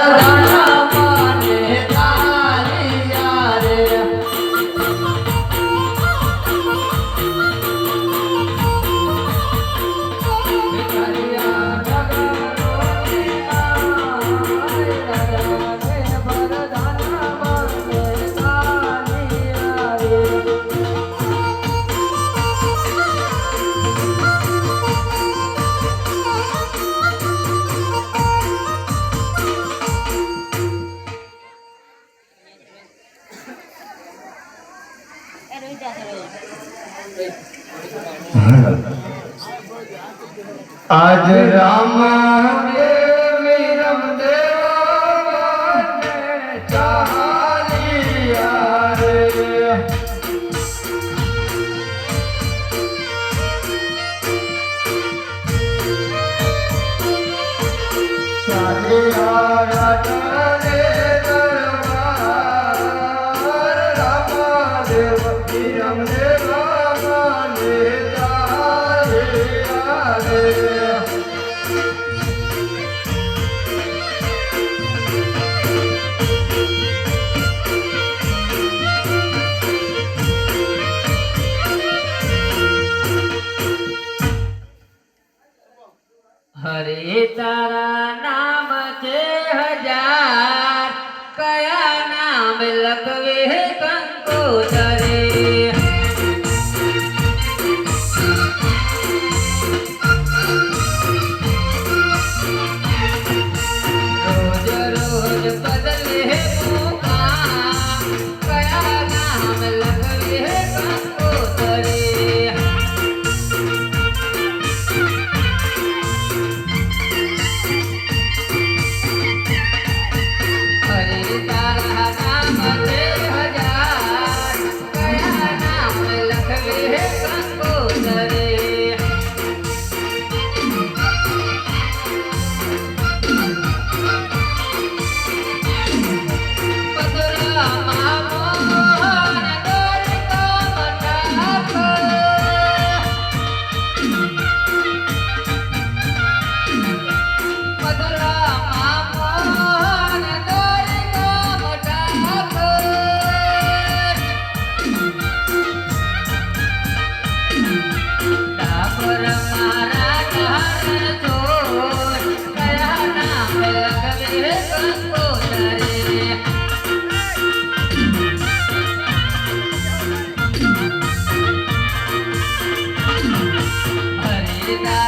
나 આજ રામ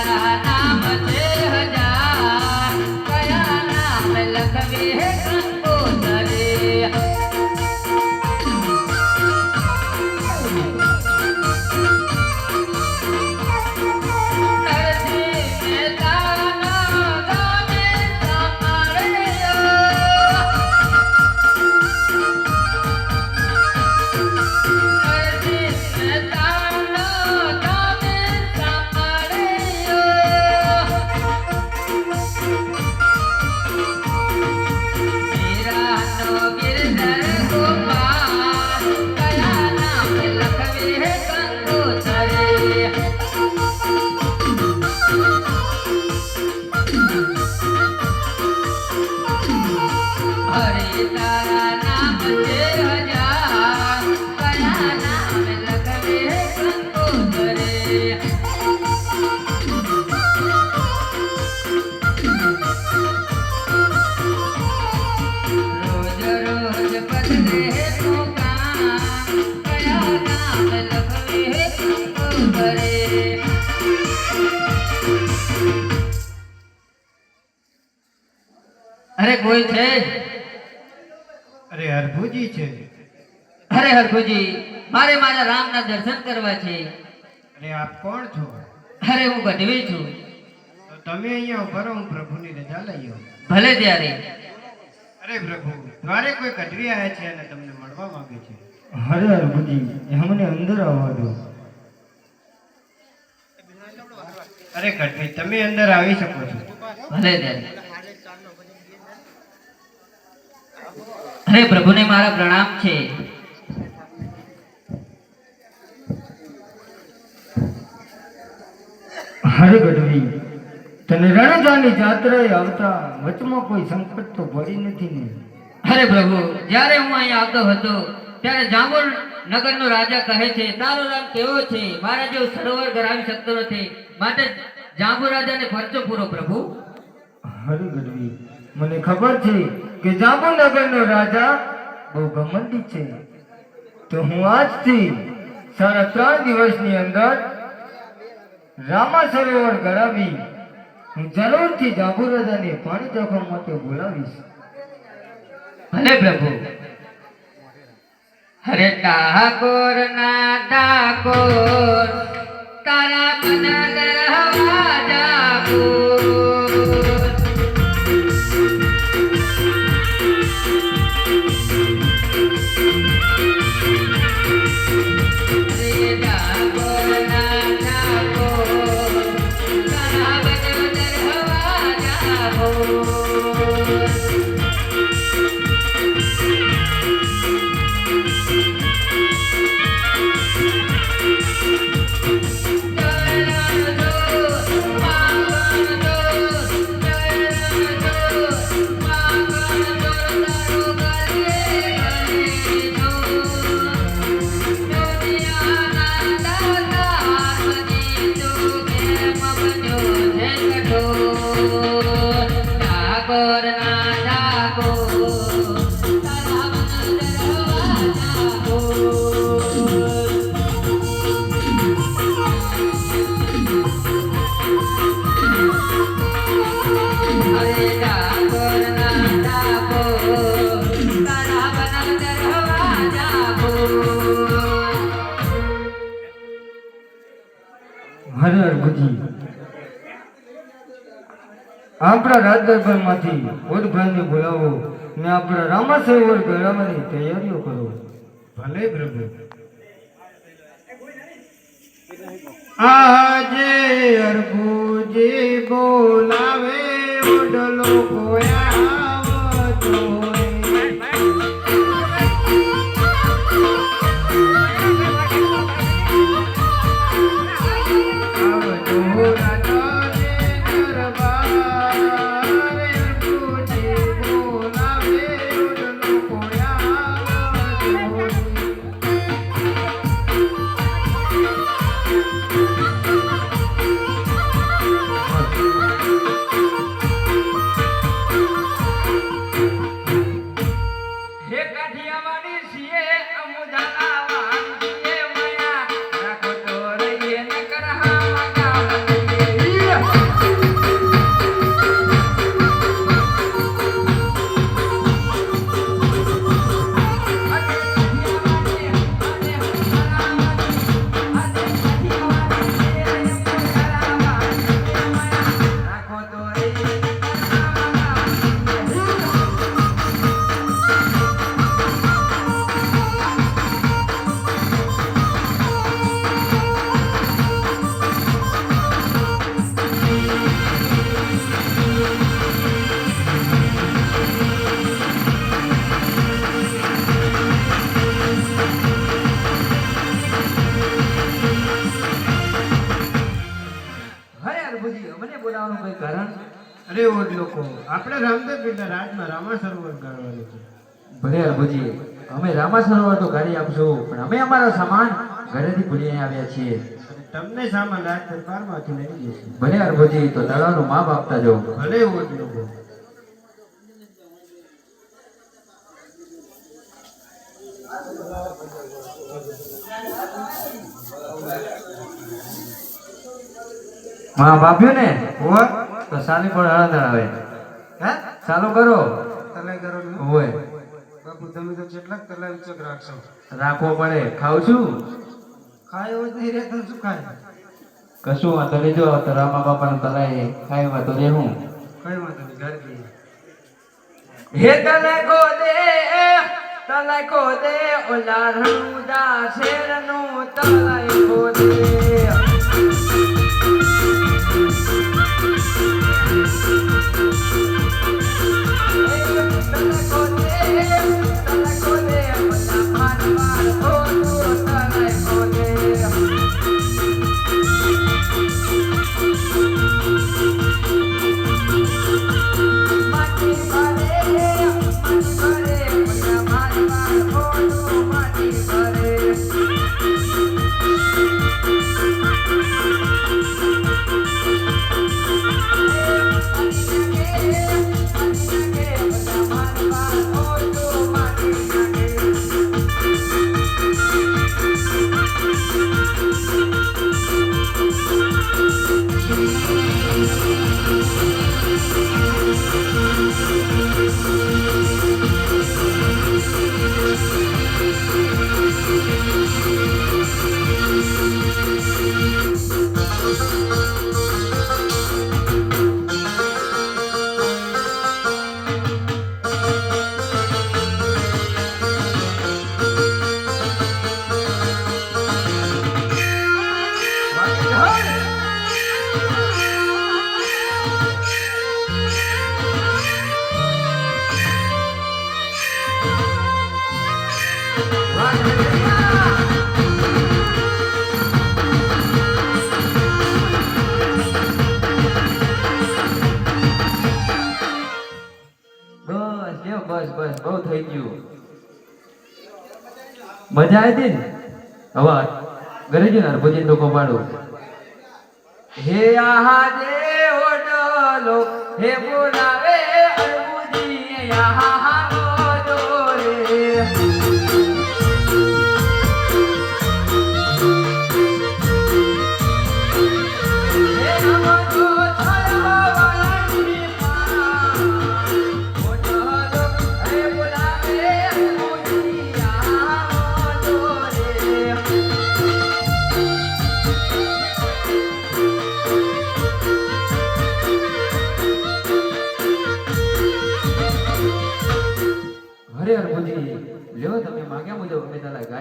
હરે કંકોતરે અરે કોઈ છે? અરે હરભુજી છે. અરે હરભુજી મારે મારા રામના દર્શન કરવા છે. અરે આપ કોણ છો? અરે હું ગઢવી છું. તો તમે અહીંયા ઊભા રહો હું પ્રભુની રજા લઈ ભલે ત્યારે. અરે પ્રભુ દ્વારે કોઈ ગઢવી આવ્યા છે અને તમને મળવા માંગે છે. અરે હરભુજી અમને અંદર આવવા દો. અરે કઢવી તમે અંદર આવી શકો છો. ભલે ત્યારે અરે પ્રભુને મારા પ્રણામ છે. હરે ગઢવી તને રણજાની જાત્રાએ આવતા વચમાં કોઈ સંકટ તો પડી નથી ને? અરે પ્રભુ જ્યારે હું અહીં આવતો હતો ત્યારે જાંબુલ નગરનો રાજા કહે છે તારો રામ કેવો છે? મારા જેવો સરોવર ગરાવી શકતો નથી. માટે જાંબુ રાજાને પરચો પૂરો પ્રભુ. હરી ગઢવી મને ખબર છે કે જાંબુનગરનો રાજા બહુ ગમંડી છે. તો હું આજથી સાડા ત્રણ દિવસની અંદર રામા સરોવર ગળાવી હું જરૂરથી જાંબુ રાજાને પાણી ચોખવા માટે બોલાવીશ. ભલે પ્રભુ. હરે ડાકોર ના ઠાકોર તારા મન દરહવા આપણા રાજદરબારમાંથી દરબારમાંથી ઓડભાઈને બોલાવો ને આપણા રામા સરોવર ગળાવાની તૈયારીઓ કરો. ભલે પ્રભુ. આજે અરબુજી બોલાવે ઉડલો કોયા હે રામદેવ પીરના રાજમાં રામા સરોવર ગાળવાનું છે ભલે હરભુજી અમે રામા સરોવર તો ગાડી આપશું પણ અમે અમારો સામાન ઘરેથી ભૂલી આવ્યા છીએ. તમને સામાન રાજ દરબારમાંથી લઈ જઈશું. ભલે હરભુજી તો તળાવનું માપ આપતા જો ભલે ઓર લોકો. માપ આપ્યું ને તો સાલી પણ હળદર આવે. હે? ચાલુ કરો. તલે કરો હોય. બાપુ તમે તો રાખશો. રાખવો પડે. ખાવ છું? ખાય જ નહીં શું ખાય? કશું વાંધો નહીં. જો રામા બાપાનું તલાય ખાય તો રેહું કઈ વાંધો નહીં ઘર જઈએ. હે તલે કો દે તલે કો દે ઓલા રણુદા શેરનું તલે કો દે થઈ ગયું. મજા આવી હતી હવે ઘરે જઈને હરભુજી લોકો પાડું? હે આહા જે ઓડલો હે બોલાવે અરબુજી આહા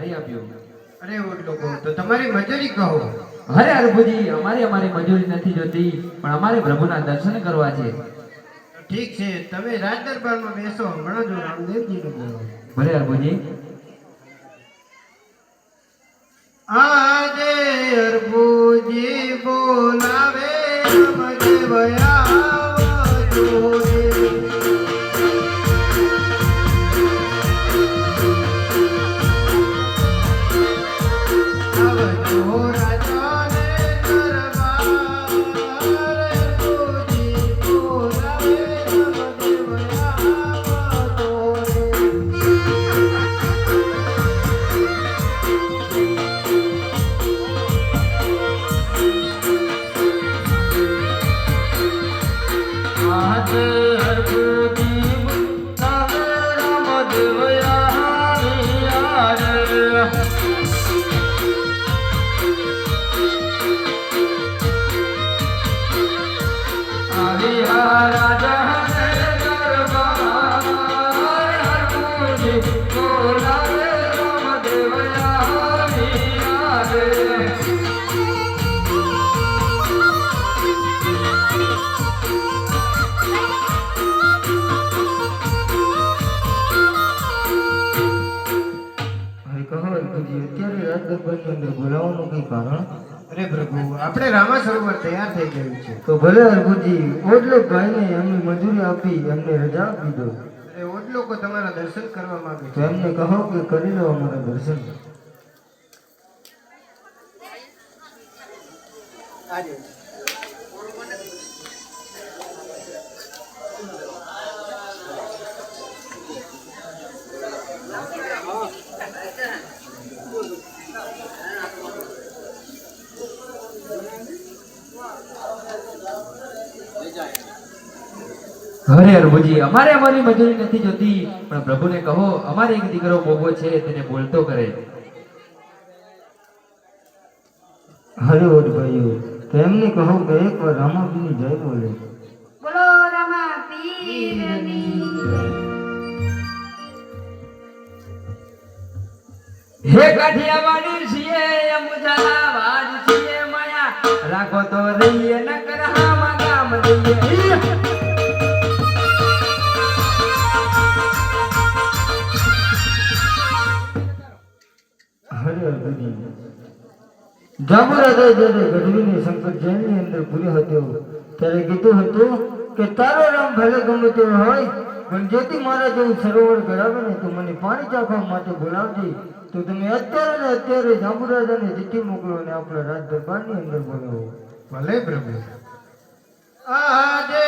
અમે આપ્યો અરે ઓટ લોકો તો તમારી મજૂરી કહો. અરે હરભુજી અમારે અમારી મજૂરી નથી જોતી પણ અમારે પ્રભુના દર્શન કરવા છે. ઠીક છે તમે રાજ દરબારમાં બેસો હમણાં જો રામદેવજી નું ભલે હરભુજી આજે હરભુજી, અત્યારે રાજ દરબારની અંદર બોલાવવાનું કઈ કારણ? અરે પ્રભુ આપણે રામા સરોવર તૈયાર થઈ ગયું છે. તો ભલે હરભુજી ઓટલો ભાઈને એમની મજૂરી આપી એમને રજા આપી દો. અરે ઓટ લોકો તમારા દર્શન કરવા માંગે છે. એમને કહો કે કરી લો અમારા દર્શન. અરે રોજી અમારે અમારી મજૂરી નથી જોતી પણ પ્રભુને કહો અમારે એક દીકરો બોગો છે તેને બોલતો કરે. હરે ઓટ ભાઈઓ તેમને કહો કે એકવાર રામાબીની જય બોલે. બોલો રમા પીરની હે કાઠિયાવાડી છીએ અમુજાલા વાજ છીએ માયા. રાખો તો રહીએ નકર હામાં ગામ રહીએ. જાંબુ રાજાએ જ્યારે ગઢવીને શંકર જૈનની અંદર ભૂલ્યો હતો ત્યારે કીધું હતું કે તારો રામ ભલે ગમે તેવો હોય પણ જેથી મારા જેવું સરોવર ગળાવે ને તો મને પાણી ચાખવા માટે બોલાવજે તો તમે અત્યારે ને અત્યારે જાંબુરાજાને ચિઠ્ઠી મોકલો અને આપણા રાજ દરબારની અંદર બોલાવો. ભલે પ્રભુ આજે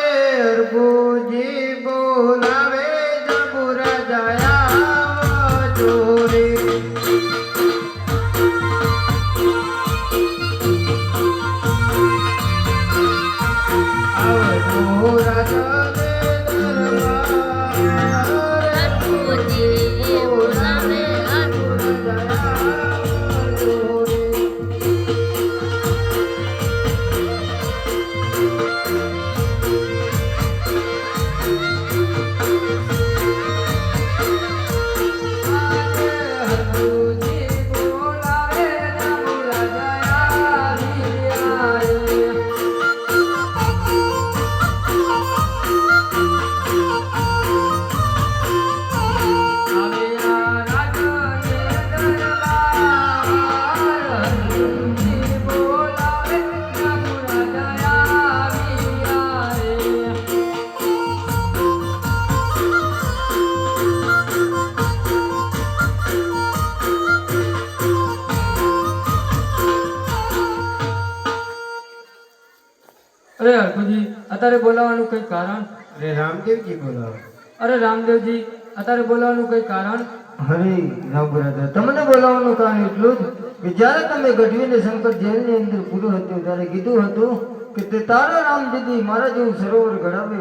અરે હરખુજી અત્યારે બોલાવાનું કઈ કારણ? અરે રામદેવજી બોલાવો. અરે રામદેવજી અત્યારે બોલાવાનું કઈ કારણ? હરે રામ તમને બોલાવાનું કારણ એટલું જ કે જ્યારે તમે ગઢવીને શંકર જેલની અંદર પૂરું હતું ત્યારે કીધું હતું કે તે તારા રામ દીદી મારા જેવું સરોવર ઘડાવે.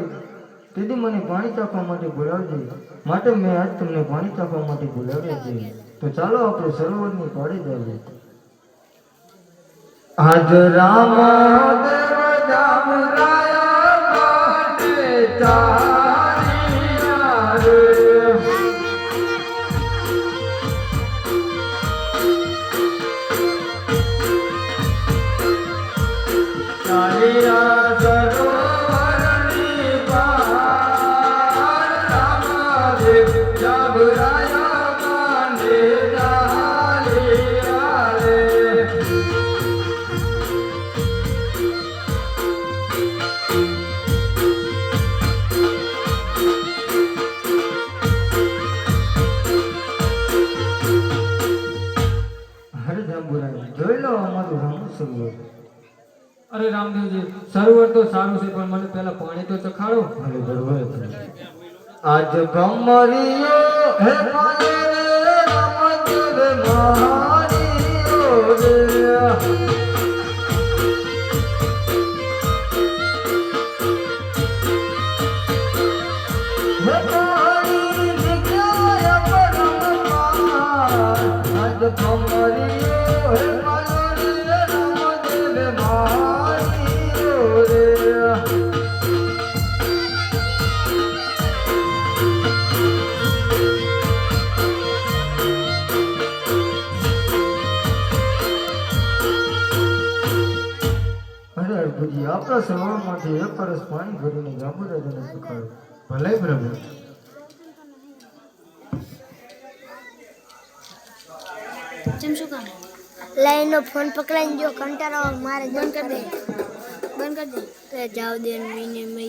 તેથી મને પાણી ચાખવા માટે બોલાવજે. માટે મેં આજ તમને પાણી ચાખવા માટે બોલાવ્યા છે. તો ચાલો આપણે સરોવરની પાડે જઈએ. આજ રામ. જામરાયા જોઈ અમારું સરોવર અરે રામદેવજી સરોવર તો સારું છે પણ મને પહેલા પાણી તો ચખાડો. અરે બરોબર આજ ગમરિયો હે પાણી રે રામદેવ મારિયો રે. એક પરસ પાણી ભરીને જાંબુરાજાને સુખાડો ભલે પ્રભુ ચમ શું કામ? લાઈનનો ફોન પકડાઈને જો કંટાળો મારે બંધ કરી દે. બંધ કરી દે. તો જાવ દે વિનિમય